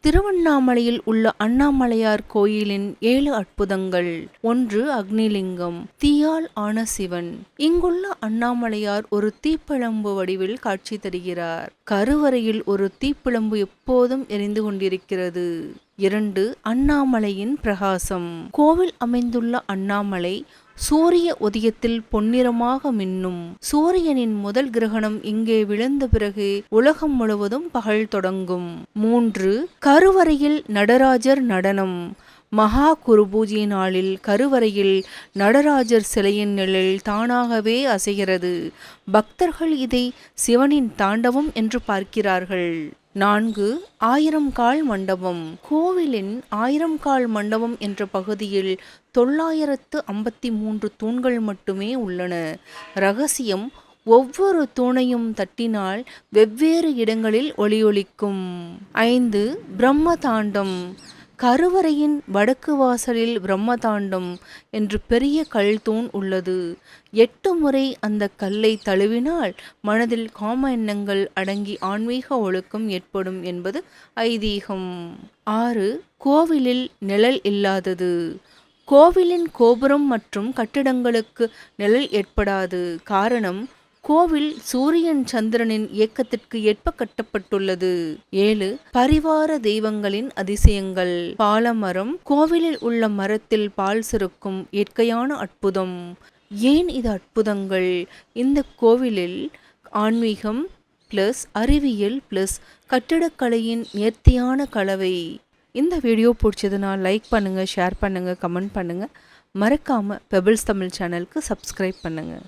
திருவண்ணாமலையில் உள்ள அண்ணாமலையார் கோயிலின் ஏழு அற்புதங்கள். ஒன்று அக்னிலிங்கம். தீயால் ஆன சிவன். இங்குள்ள அண்ணாமலையார் ஒரு தீப்பிழம்பு வடிவில் காட்சி தருகிறார். கருவறையில் ஒரு தீப்பிழம்பு எப்போதும் எரிந்து கொண்டிருக்கிறது. இரண்டு அண்ணாமலையின் பிரகாசம். கோவில் அமைந்துள்ள அண்ணாமலை சூரிய உதயத்தில் பொன்னிறமாக மின்னும். சூரியனின் முதல் கிரகணம் இங்கே விழுந்த பிறகு உலகம் முழுவதும் பகல் தொடங்கும். மூன்று கருவறையில் நடராஜர் நடனம். மகா குரு பூஜை நாளில் கருவறையில் நடராஜர் சிலையின் நிழல் தானாகவே அசைகிறது. பக்தர்கள் இதை சிவனின் தாண்டவம் என்று பார்க்கிறார்கள். நான்கு ஆயிரம் கால் மண்டபம். கோவிலின் ஆயிரம் கால் மண்டபம் என்ற பகுதியில் தொள்ளாயிரத்து ஐம்பத்தி மூன்று தூண்கள் மட்டுமே உள்ளன. ரகசியம் ஒவ்வொரு தூணையும் தட்டினால் வெவ்வேறு இடங்களில் ஒளியொலிக்கும் ஐந்து பிரம்ம தாண்டம். கருவறையின் வடக்கு வாசலில் பிரம்மதாண்டம் என்று பெரிய கல் தூண் உள்ளது. எட்டு முறை அந்த கல்லை தழுவினால் மனதில் காம எண்ணங்கள் அடங்கி ஆன்மீக ஒழுக்கம் ஏற்படும் என்பது ஐதீகம். ஆறு கோவிலில் நிழல் இல்லாதது. கோவிலின் கோபுரம் மற்றும் கட்டிடங்களுக்கு நிழல் ஏற்படாது. காரணம் கோவில் சூரியன் சந்திரனின் இயக்கத்திற்கு ஏற்ப கட்டப்பட்டுள்ளது ஏழு பரிவார தெய்வங்களின் அதிசயங்கள். பாலமரம் கோவிலில் உள்ள மரத்தில் பால் சுருக்கும் இயற்கையான அற்புதம். ஏன் இது அற்புதங்கள்? இந்த கோவிலில் ஆன்மீகம் பிளஸ் அறிவியல் பிளஸ் கட்டிடக்கலையின் நேர்த்தியான கலவை. இந்த வீடியோ பிடிச்சதுன்னா லைக் பண்ணுங்கள் ஷேர் பண்ணுங்கள் கமெண்ட் பண்ணுங்கள் மறக்காமல் பெபிள்ஸ் தமிழ் சேனலுக்கு சப்ஸ்கிரைப் பண்ணுங்கள்